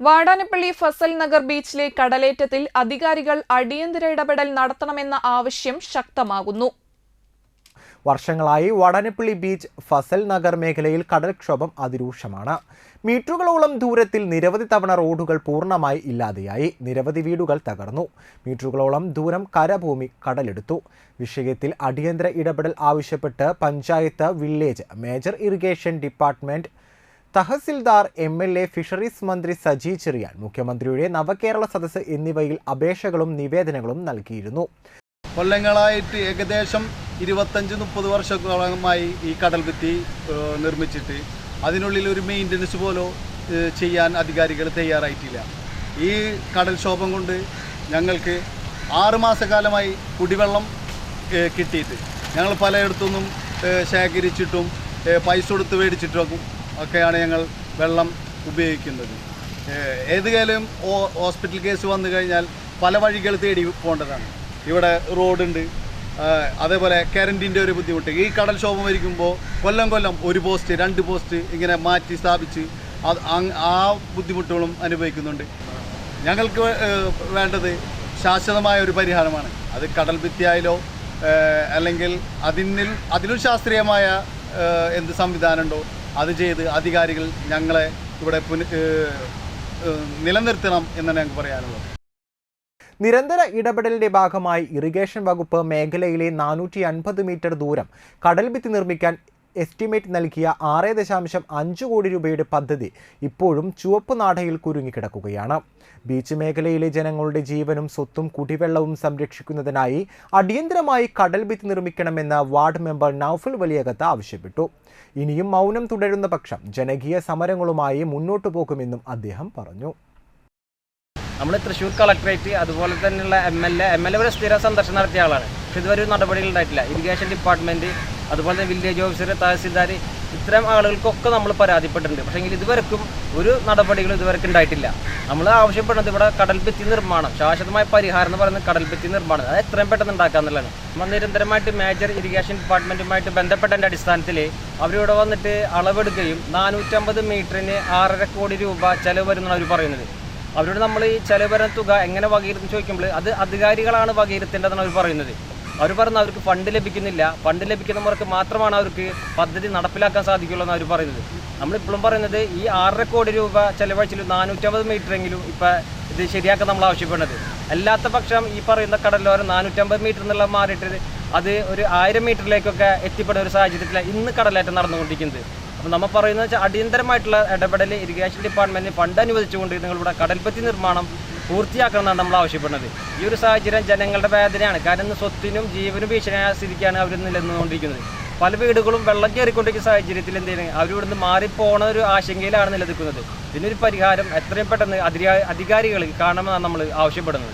വാടാനപ്പള്ളി ഫസൽ നഗർ ബീച്ചിലെ കടലേറ്റത്തിൽ അധികാരികൾ അടിയന്തര ഇടപെടൽ നടത്തണമെന്ന ആവശ്യം ശക്തമാകുന്നു. വർഷങ്ങളായി വടനപ്പള്ളി ബീച്ച് ഫസൽ നഗർ മേഖലയിൽ കടൽക്ഷോഭം അതിരൂക്ഷമാണ്. മീറ്ററുകളോളം ദൂരത്തിൽ നിരവധി തവണ റോഡുകൾ പൂർണമായി ഇല്ലാതെയായി. നിരവധി വീടുകൾ തകർന്നു. മീറ്ററുകളോളം ദൂരം കരഭൂമി കടലെടുത്തു. വിഷയത്തിൽ അടിയന്തര ഇടപെടൽ ആവശ്യപ്പെട്ട് panchayat village major irrigation department tahsildar M L A fisheries മന്ത്രി സജി ചെറിയാൻ മുഖ്യമന്ത്രിയുടെ നവകേരള സദസ്സ് എന്നിവയിൽ അപേക്ഷകളും നിവേദനങ്ങളും നൽകിയിരുന്നു. കൊല്ലങ്ങളായിട്ട് ഏകദേശം ഇരുപത്തഞ്ച് മുപ്പത് വർഷമായി ഈ കടൽ ഭിത്തി നിർമ്മിച്ചിട്ട് അതിനുള്ളിൽ ഒരു മെയിന്റനൻസ് പോലോ ചെയ്യാൻ അധികാരികൾ തയ്യാറായിട്ടില്ല. ഈ കടൽക്ഷോഭം കൊണ്ട് ഞങ്ങൾക്ക് ആറ് മാസക്കാലമായി കുടിവെള്ളം കിട്ടിയിട്ട് ഞങ്ങൾ പലയിടത്തുനിന്നും ശേഖരിച്ചിട്ടും പൈസ കൊടുത്ത് മേടിച്ചിട്ടും ഒക്കെയാണ് ഞങ്ങൾ വെള്ളം ഉപയോഗിക്കുന്നത്. ഏത് കാലം ഹോസ്പിറ്റൽ കേസ് വന്നു കഴിഞ്ഞാൽ പല വഴികൾ തേടി പോകേണ്ടതാണ്. ഇവിടെ റോഡുണ്ട്. അതേപോലെ കറണ്ടിന്റെ ഒരു ബുദ്ധിമുട്ട്. ഈ കടൽക്ഷോഭം വരിക്കുമ്പോൾ കൊല്ലം കൊല്ലം ഒരു പോസ്റ്റ് രണ്ട് പോസ്റ്റ് ഇങ്ങനെ മാറ്റി സ്ഥാപിച്ച് അത് ആ ബുദ്ധിമുട്ടുകളും അനുഭവിക്കുന്നുണ്ട്. ഞങ്ങൾക്ക് വേണ്ടത് ശാശ്വതമായ ഒരു പരിഹാരമാണ്. അത് കടൽ ഭിത്തിയായാലോ അല്ലെങ്കിൽ അതിനിൽ അതിലും ശാസ്ത്രീയമായ എന്ത് സംവിധാനമുണ്ടോ അത് ചെയ്ത് അധികാരികൾ ഞങ്ങളെ ഇവിടെ പുന നിലനിർത്തണം എന്നാണ് ഞങ്ങൾക്ക് പറയാനുള്ളത്. നിരന്തര ഇടപെടലിന്റെ ഭാഗമായി ഇറിഗേഷൻ വകുപ്പ് മേഖലയിലെ നാനൂറ്റി അൻപത് മീറ്റർ ദൂരം കടൽഭിത്തി നിർമ്മിക്കാൻ എസ്റ്റിമേറ്റ് നൽകിയ ആറ് ദശാംശം അഞ്ച് കോടി രൂപയുടെ പദ്ധതി ഇപ്പോഴും ചുവപ്പ് നാടയിൽ കുരുങ്ങിക്കിടക്കുകയാണ്. ബീച്ച് മേഖലയിലെ ജനങ്ങളുടെ ജീവനും സ്വത്തും കുടിവെള്ളവും സംരക്ഷിക്കുന്നതിനായി അടിയന്തരമായി കടൽ കടൽഭിത്തി നിർമ്മിക്കണമെന്ന് വാർഡ് മെമ്പർ നൌഫൽ വലിയകത്ത് ആവശ്യപ്പെട്ടു. ഇനിയും മൗനം തുടരുന്ന പക്ഷം ജനകീയ സമരങ്ങളുമായി മുന്നോട്ടു പോകുമെന്നും അദ്ദേഹം പറഞ്ഞു. നമ്മൾ തൃശ്ശൂർ കളക്ടറേറ്റ് അതുപോലെ തന്നെയുള്ള M L A M L A ഒരു സ്ഥിര സന്ദർശനം നടത്തിയ ആളാണ്. പക്ഷെ ഇതുവരെ ഒരു നടപടികൾ ഉണ്ടായിട്ടില്ല. ഇറിഗേഷൻ ഡിപ്പാർട്ട്മെന്റ് അതുപോലെ തന്നെ വില്ലേജ് ഓഫീസർ തഹസിൽദാർ ഇത്തരം ആളുകൾക്കൊക്കെ നമ്മൾ പരാതിപ്പെട്ടിട്ടുണ്ട്. പക്ഷേ എങ്കിൽ ഇതുവരെക്കും ഒരു നടപടികളും ഇതുവരെക്കും ഉണ്ടായിട്ടില്ല. നമ്മൾ ആവശ്യപ്പെടുന്നത് ഇവിടെ കടൽഭിത്തി നിർമ്മാണം ശാശ്വതമായ പരിഹാരം എന്ന് പറയുന്നത് കടൽഭിത്തി നിർമ്മാണം അത് എത്രയും പെട്ടെന്ന് ഉണ്ടാക്കുക എന്നുള്ളതാണ്. നമ്മൾ നിരന്തരമായിട്ട് മേജർ ഇറിഗേഷൻ ഡിപ്പാർട്ട്മെന്റുമായിട്ട് ബന്ധപ്പെട്ടതിന്റെ അടിസ്ഥാനത്തിൽ അവരിവിടെ വന്നിട്ട് അളവെടുക്കുകയും നാനൂറ്റമ്പത് മീറ്ററിന് ആറര കോടി രൂപ ചെലവ് വരുന്നതാണ് അവർ പറയുന്നത്. അവരോട് നമ്മൾ ഈ ചെലവ് വരുന്ന തുക എങ്ങനെ വകയിരുന്ന് ചോദിക്കുമ്പോൾ അത് അധികാരികളാണ് വകയിരുത്തേണ്ടതെന്നാണ് അവർ പറയുന്നത്. അവർ പറഞ്ഞു അവർക്ക് ഫണ്ട് ലഭിക്കുന്നില്ല. ഫണ്ട് ലഭിക്കുന്നവർക്ക് മാത്രമാണ് അവർക്ക് പദ്ധതി നടപ്പിലാക്കാൻ സാധിക്കുള്ളൂ എന്ന് അവർ പറയുന്നത്. നമ്മളിപ്പോഴും പറയുന്നത് ഈ ആറര കോടി രൂപ ചെലവഴിച്ചിട്ട് നാനൂറ്റമ്പത് മീറ്ററെങ്കിലും ഇപ്പം ഇത് ശരിയാക്കാൻ നമ്മൾ ആവശ്യപ്പെടുന്നത്. അല്ലാത്ത പക്ഷം ഈ പറയുന്ന കടലോരം നാനൂറ്റമ്പത് മീറ്റർ എന്നുള്ള മാറിയിട്ട് അത് ഒരു ആയിരം മീറ്ററിലേക്കൊക്കെ എത്തിപ്പെടുന്ന ഒരു സാഹചര്യത്തിലാണ് ഇന്ന് കടലേറ്റം നടന്നുകൊണ്ടിരിക്കുന്നത്. അപ്പോൾ നമ്മൾ പറയുന്നത് വെച്ചാൽ അടിയന്തരമായിട്ടുള്ള ഇടപെടൽ ഇറിഗേഷൻ ഡിപ്പാർട്ട്മെന്റിന് ഫണ്ട് അനുവദിച്ചുകൊണ്ട് നിങ്ങളിവിടെ കടൽപ്പത്തി നിർമ്മാണം പൂർത്തിയാക്കണം നമ്മൾ ആവശ്യപ്പെടുന്നത്. ഈ ഒരു സാഹചര്യം ജനങ്ങളുടെ വേദനയാണ്. കാരണം സ്വത്തിനും ജീവനും ഭീഷണിയായ സ്ഥിതിക്കാണ് അവർ നിലനിന്നുകൊണ്ടിരിക്കുന്നത്. പല വീടുകളും വെള്ളം കയറിക്കൊണ്ടിരിക്കുന്ന സാഹചര്യത്തിൽ എന്തെങ്കിലും അവരിവിടുന്ന് മാറിപ്പോണ ഒരു ആശങ്കയിലാണ് നിലനിൽക്കുന്നത്. ഇതിനൊരു പരിഹാരം എത്രയും പെട്ടെന്ന് അധികാ അധികാരികൾ കാണണമെന്നാണ് നമ്മൾ ആവശ്യപ്പെടുന്നത്.